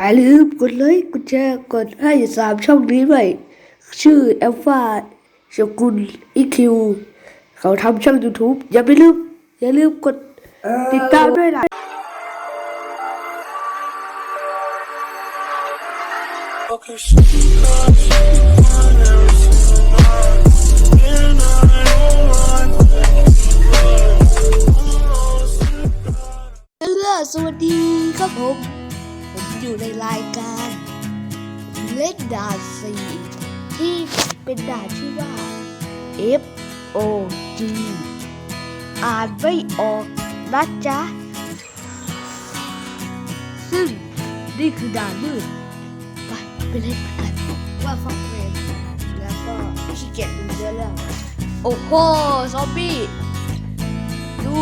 อย่าลืมกดไลค์กดแชร์กดให้สามช่องนี้ไว้ชื่อแอลฟาชกุลอีคิวเขาทำช่อง YouTube อย่าไปลืม อย่าลืมกดติดตามด้วยนะเออสวัสดีครับผมผม อยู่ในรายการเล่นด่านสีที่เป็นด่านชื่อว่า F O G อ่านไม่ออกนะจ๊ะ ซึ่งนี่คือด่านมืดไปไปเล่นกันว่าฟังเพลงแล้วก็ขี้เกียจดูเยอะเรื่องโอ้โหซอมบี้ดู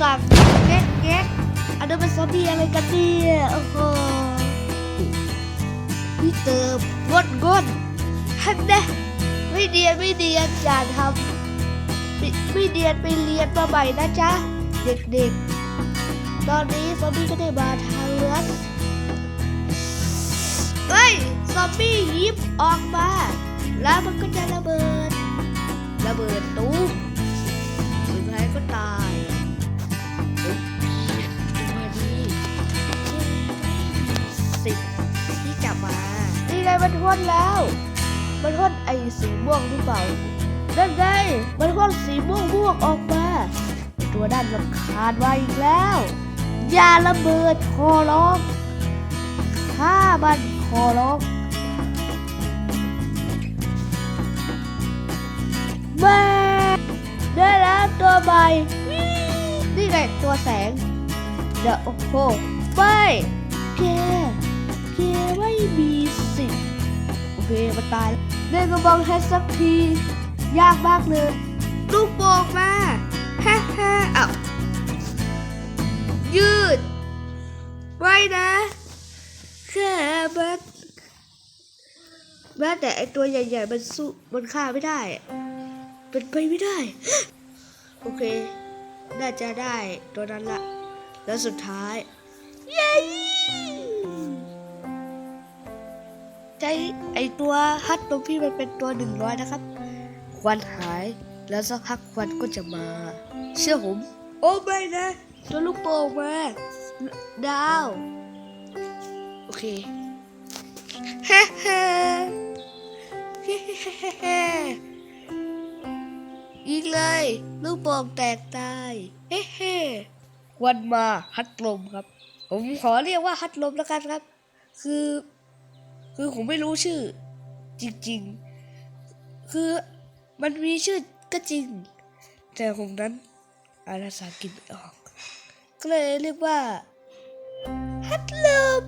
สั่งแก๊กแก๊กอันนั้นเป็นซอมบี้อะไรกันเนี่ยโอ้โห พี่เติมก้นก้นฮันเน่ไม่เดียนไม่เดียนอย่าทำไม่ไม่เดียนไปเรียนมาใหม่นะจ๊ะ เด็กๆ ตอนนี้ซอมบี้ก็ได้มาทางเรือเฮ้ยซอมบี้ยิบออกมา แล้วมันก็จะระเบิด ระเบิดตู้ม พ่นแล้ว มันพ่นไอ้สีม่วงหรือเปล่านั่นไงมันพ่นสีม่วงม่วงออกมา ตัวด้านลำคาญมาอีกแล้ว อย่าระเบิดคอร้องฆ่ามันคอร้องแม่ได้แล้วตัวใหม่นี่ไงตัวแสงเดี๋ยวโอ้โหไม่แกแกไม่มี สิทธิ์โอเคมันตายแล้วได้กระบองเพชรสักที ยากมากเลย ลูกโป่งมาฮ่าฮ่าอ้าวยืด ไว้นะแค่มันแม้แต่ไอตัวใหญ่ๆมันสู้มันฆ่าไม่ได้ เป็นไปไม่ได้ โอเค น่าจะได้ตัวนั้นละ แล้วสุดท้าย เย้ ใช้ไอตัวฮัตตรงพี่มันเป็นตัวหนึ่งร้อยนะครับ ควันหายแล้วสักพักควันก็จะมา เชื่อผม โอ้ไม่นะตัวลูกโป่งมาดาว โอเคฮ่าฮ่าฮ่าฮ่าฮ่าฮ่าอีกเลย ลูกโป่งแตกตายเฮ้เฮ้วันมาฮัดลมครับ ผมขอเรียกว่าฮัดลมแล้วกันครับ คือ คือผมไม่รู้ชื่อ จริงๆ คือมันมีชื่อก็จริง แต่ผมนั้นอ่านภาษาอังกฤษไม่ออก ก็เลยเรียกว่าฮัดลม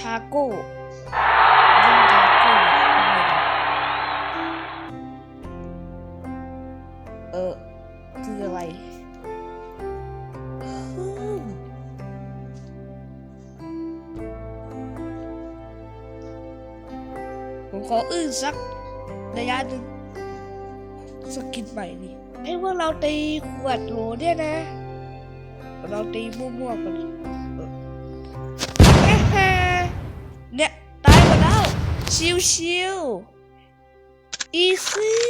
ทาโก้อันนี้มันทาโก้เออคืออะไร ออื้อสักระยะหนึ่งสกินใหม่นี่ให้พวกเราตีขวดโหลเนี่ยนะ เราตีมั่วๆกันเนี่ย ตายหมดแล้ว ชิวชิวอีซี่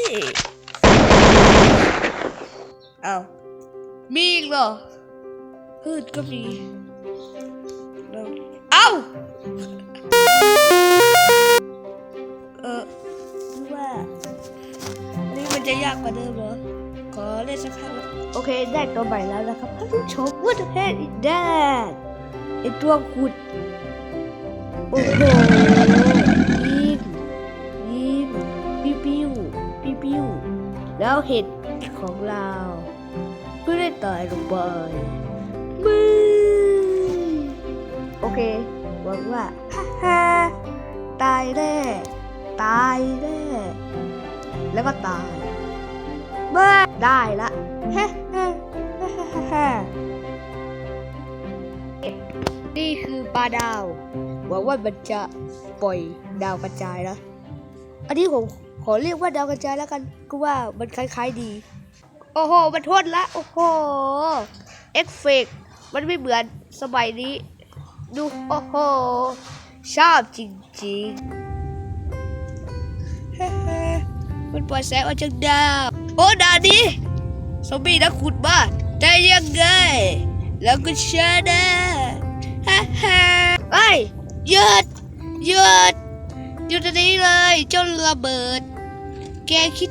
เอามีอีกเหรอพืชก็มี เอ้า มันจะยากกว่าเดิมเหรอ ขอเล่นสักครั้งโอเค ได้ตัวใหม่แล้วนะครับท่านผู้ชม What the heck is that ไอตัวขุด โอ้โหยิงยิงปิ้วปิ้วปิ้วปิ้วแล้วเห็ดของเราก็ได้ตายลงไปมือโอเคหวังว่าฮ่าตายแน่ตายแน่แล้วก็ตาย เมื่อได้ละนี่คือปลาดาวหวังว่ามันจะปล่อยดาวกระจายนะอันนี้ผมขอเรียกว่าดาวกระจายแล้วกันก็ว่ามันคล้ายๆดี โอ้โห มันทนละ โอ้โห เอฟเฟกต์มันไม่เหมือนสมัยนี้ ดู โอ้โห ชอบจริงๆ มันปล่อยแสงออกจากดาว โอ้ดาวนี้ซอมบี้นักขุดบ้านแต่ยังไง แล้วก็ชนะฮ่าฮ่าไอ้หยุดหยุดหยุดอันนี้เลยเจ้าระเบิด แกคิด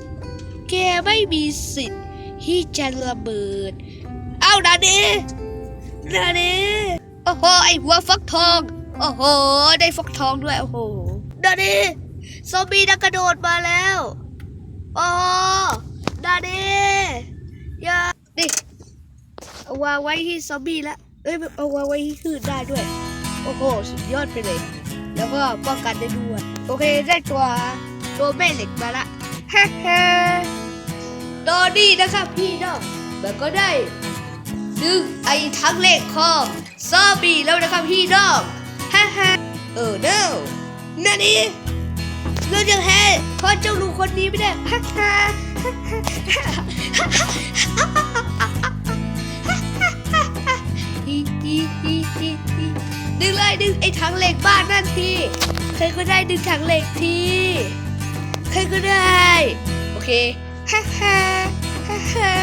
แกไม่มีสิทธิ์ที่จะระเบิด เอ้าดานี้ดานี้โอ้โหไอหัวฟักทองโอ้โห ได้ฟักทองด้วย โอ้โหดานี้ซอมบี้นักกระโดดมาแล้ว โอ้านี้อย่าดิเอา วางไว้ที่ซอมบี้ละเอ้ยเอาวางไว้ที่คืนได้ด้วย โอ้โห สุดยอดไปเลย แล้วก็ป้องกันได้ด้วย โอเคได้ตัวตัวแม่เหล็กมาละฮ่าฮ่าตอนนี้นะครับพี่น้องมันก็ได้ดึงไอ้ทั้งเหล็กคอซอมบี้แล้วนะครับพี่น้องฮ่าฮ่าเออเนอะนั่นนี่เราจะแพ้เพราะเจ้าลูกคนนี้ไม่ได้ฮ่าฮ่าฮิ ไอ้ถังเหล็กบ้านนั่นทีใครก็ได้ดึงถังเหล็กทีใครก็ได้ โอเคฮ่าฮ่าฮ่าฮ่า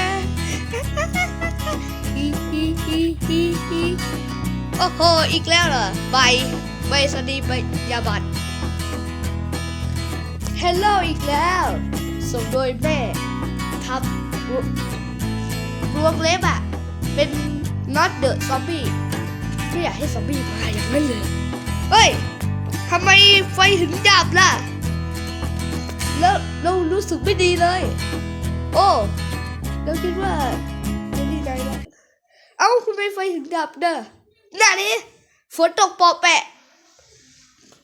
ฮิฮิฮิฮิฮิโอ้โห อีกแล้วเหรอ ใบ ใบสวัสดีใบยาบัตรฮัลโหลอีกแล้ว ส่งโดยแม่ทำรวรวงเล็บอะเป็น not the zombie ไม่อยากให้ซอมบี้มาอย่างนั้นเลยเฮ้ยทำไมไฟถึงดับล่ะ แล้วเรารู้สึกไม่ดีเลย โอ้เราคิดว่าจะดีใจแล้วเอ้าทำไมไฟถึงดับเด้อน่ะนี่ฝนตกเปอแปะ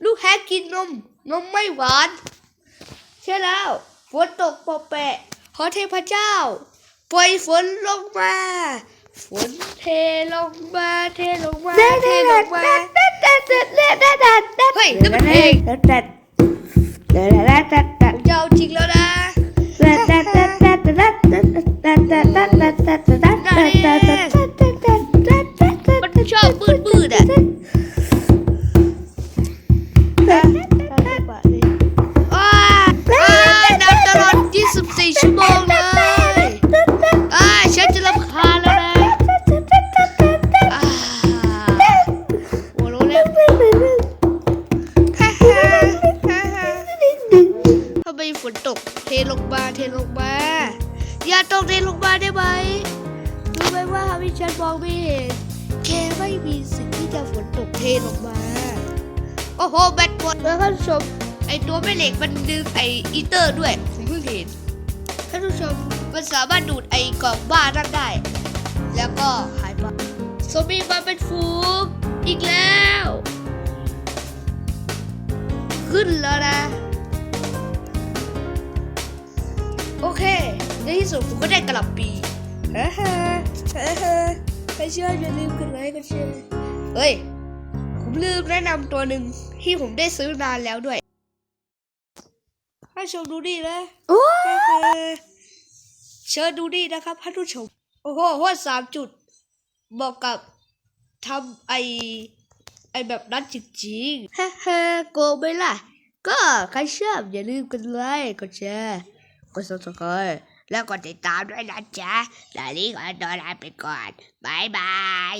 ลูกแฮกกินนม นมไม่หวาน ใช่แล้ว ฝนตกเปอแปะ ขอเทพเจ้า ปล่อยฝนลงมา ฝนเทลงมาเทลงมาเทลงมาเฮ้ยนั่นมันเพลงผมจะเอาจริงแล้วนะ ลงมาเทลงมา อย่าตกเทลงมาได้ไหมรู้ไหมว่าทำให้ฉันมองไม่เห็นแค่ไม่มีสิ่งที่จะฝนตกเทลงมา โอ้โหแบตหมดแล้วท่านผู้ชม ไอตัวแม่เหล็กมันดึงไออีเตอร์ด้วยผมเพิ่งเห็นท่านผู้ชมมันสามารถดูดไอกล่องบ้านั่นได้ แล้วก็หายไปซมบี้มาเป็นฟูงอีกแล้ว ขึ้นแล้วนะ โอเค ในที่สุดผมก็ได้กระหล่ำปีฮ่าฮ่าฮ่าฮ่าใครเชื่ออย่าลืมกดไลค์กดแชร์เฮ้ย ผมลืมแนะนำตัวหนึ่งที่ผมได้ซื้อนานแล้วด้วย ให้ชมดูดีนะฮ่าฮ่าเชิญดูดีนะครับท่านผู้ชม โอ้โหหัวสามจุด บอกกับทำไอไอแบบนั้นจริงๆฮ่าฮ่าโกงไหมล่ะ ก็ใครชอบอย่าลืมกดไลค์กดแชร์ กด subscribe แล้วกดติดตามด้วยนะจ๊ะตอนนี้ขอตัวลาไปก่อนบายบาย